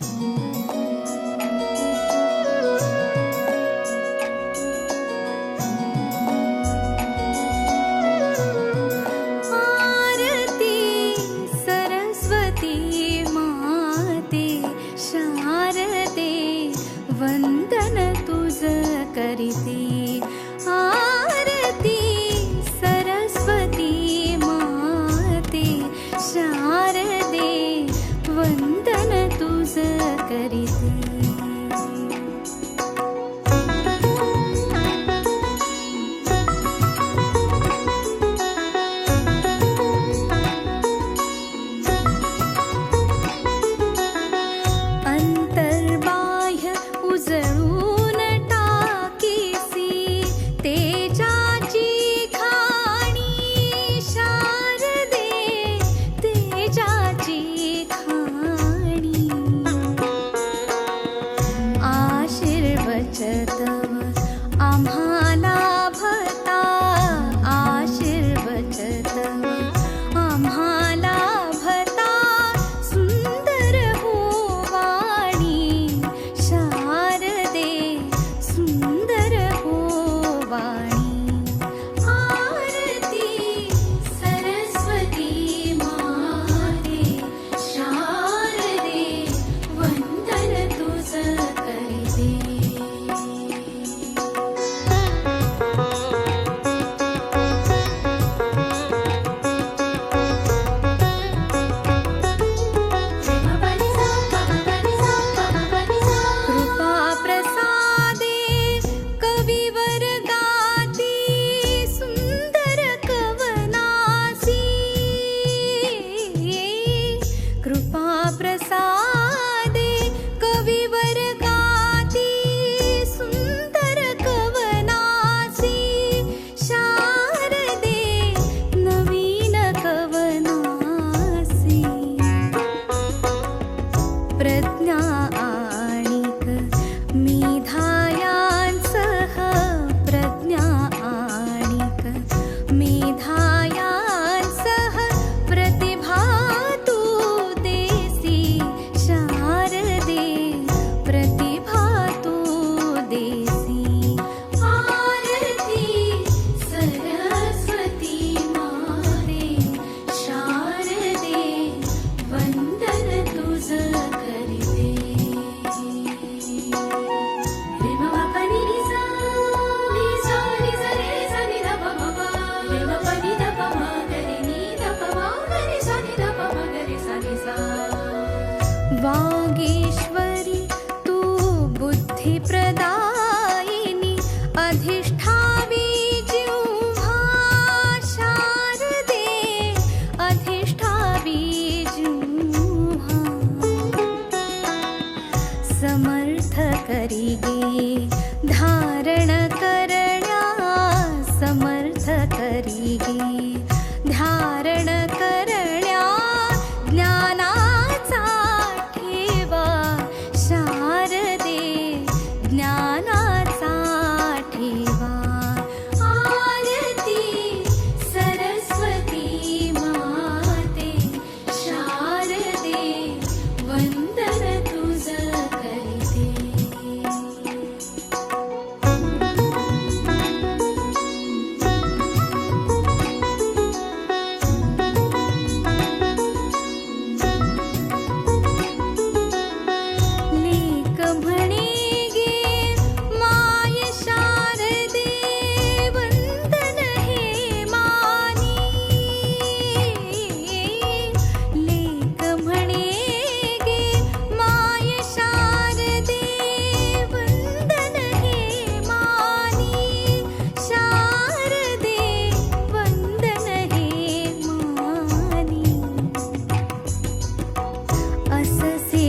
आरती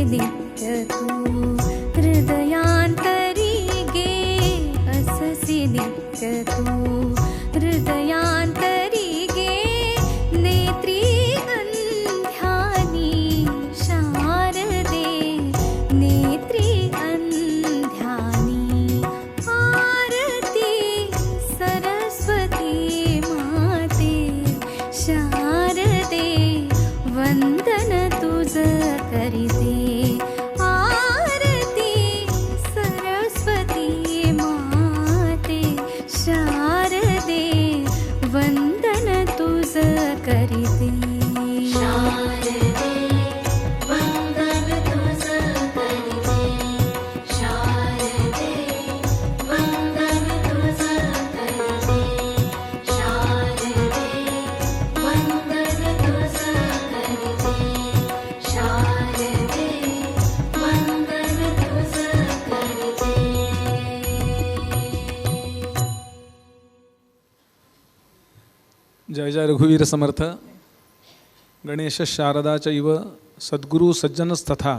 你的主 करिते जय जय रघुवीर समर्थ. गणेश शारदा चैव सद्गुरु सज्जनस्तथा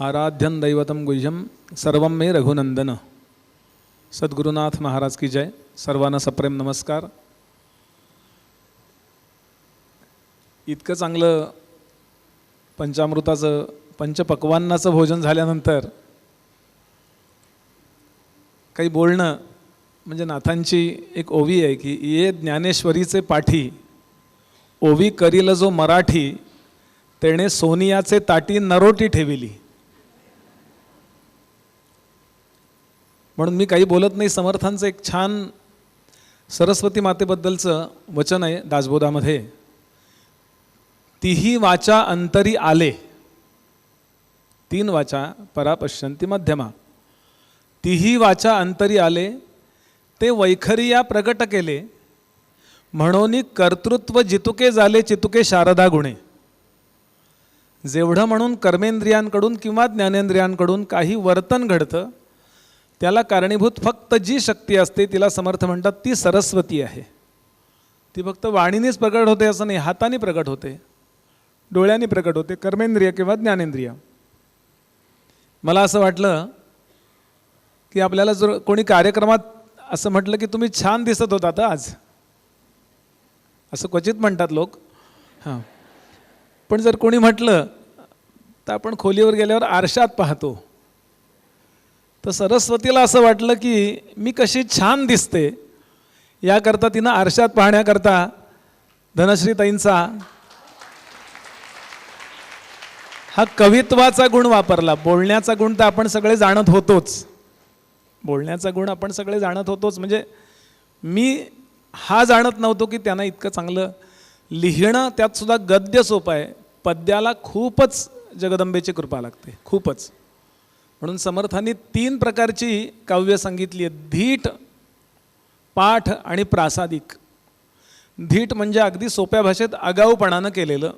आराध्यन दैवतम गुह्यम सर्व मे रघुनंदन सद्गुरुनाथ महाराज की जय. सर्वांना सप्रेम नमस्कार. इतकं चांगलं पंचामृताचं पंचपक्वान्नाचं भोजन झाल्यानंतर काही बोलणं म्हणजे नाथांची एक ओवी आहे की ये ज्ञानेश्वरीचे पाठी ओवी करील जो मराठी तेणे सोनियाचे ताटी नरोटी ठेविली. म्हणून मी काही बोलत नाही समर्थांचं एक छान सरस्वती मातेबद्दलचं वचन आहे दासबोधामध्ये. तीही वाचा अंतरी आले तीन वाचा परापश्यंती मध्यमा. तीही वाचा अंतरी आले ते वैखरिया प्रकट केले. म्हणून कर्तृत्व जितुके झाले चितुके शारदा गुणे. जेवढं म्हणून कर्मेंद्रियांकडून किंवा ज्ञानेंद्रियांकडून काही वर्तन घडतं त्याला कारणीभूत फक्त जी शक्ती असते तिला समर्थ म्हणतात ती सरस्वती आहे. ती फक्त वाणीनेच प्रकट होते असं नाही हाताने प्रकट होते. डोळ्याने प्रकट होते कर्मेंद्रिय किंवा ज्ञानेंद्रिय. मला असं वाटलं की आपल्याला जर कोणी कार्यक्रमात असं म्हटलं की तुम्ही छान दिसत होता आता आज. असं क्वचित म्हणतात लोक. हां. पण जर कोणी म्हटलं तर आपण खोलीवर गेल्यावर आरशात पाहतो. तर सरस्वतीला असं वाटलं की मी कशी छान दिसते. याकरता तिनं आरशात पाहण्याकरता धनश्रीताईंचा हा कवित्वाचा गुण वापरला. बोलण्याचा गुण तर आपण सगळे जाणत होतोच. बोलण्याचा गुण आपण सगळे जाणत होतोच. म्हणजे मी हा जाणत नव्हतो की त्यांना इतकं चांगलं लिहिणं त्यातसुद्धा गद्य सोपं आहे. पद्याला खूपच जगदंबेची कृपा लागते. खूपच. म्हणून समर्थांनी तीन प्रकारची काव्य सांगितली आहेत. धीट पाठ आणि प्रासादिक. धीट म्हणजे अगदी सोप्या भाषेत आगाऊपणानं केलेलं.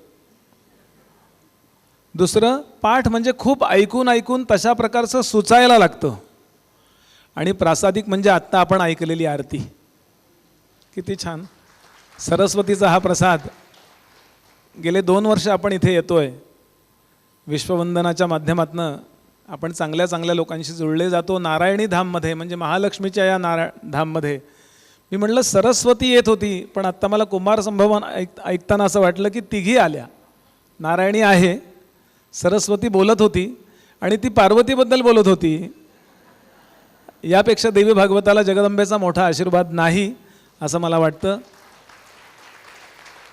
दुसरं पाठ म्हणजे खूप ऐकून ऐकून तशा प्रकारचं सुचायला लागतं. आणि प्रासादिक म्हणजे आत्ता आपण ऐकलेली आरती. किती छान. सरस्वतीचा हा प्रसाद. गेले दोन वर्ष आपण इथे येतोय. विश्ववंदनाच्या माध्यमातनं आपण चांगल्या चांगल्या लोकांशी जुळले जातो. नारायणी धाममध्ये म्हणजे महालक्ष्मीच्या या नारा धाममध्ये. मी म्हटलं सरस्वती येत होती पण आत्ता मला कुमार संभवन ऐक ऐकताना असं वाटलं की तिघी आल्या. नारायणी आहे सरस्वती बोलत होती आणि ती पार्वतीबद्दल बोलत होती. यापेक्षा देवी भागवताला जगदंबेचा मोठा आशीर्वाद नाही असं मला वाटतं.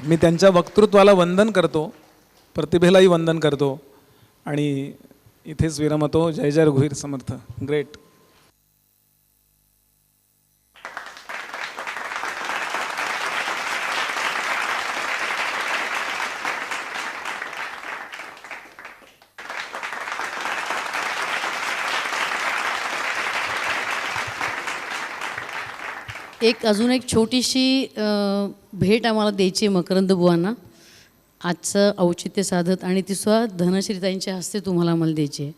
मी त्यांच्या वक्तृत्वाला वंदन करतो प्रतिभेलाही वंदन करतो आणि इथेच विरमतो. जय जय रघुवीर समर्थ. ग्रेट एक अजून एक छोटीशी भेट आम्हाला द्यायची आहे मकरंद बुवांना. आजचं औचित्य साधत आणि ती सुद्धा धनश्रीताईंच्या हस्ते तुम्हाला आम्हाला द्यायची आहे.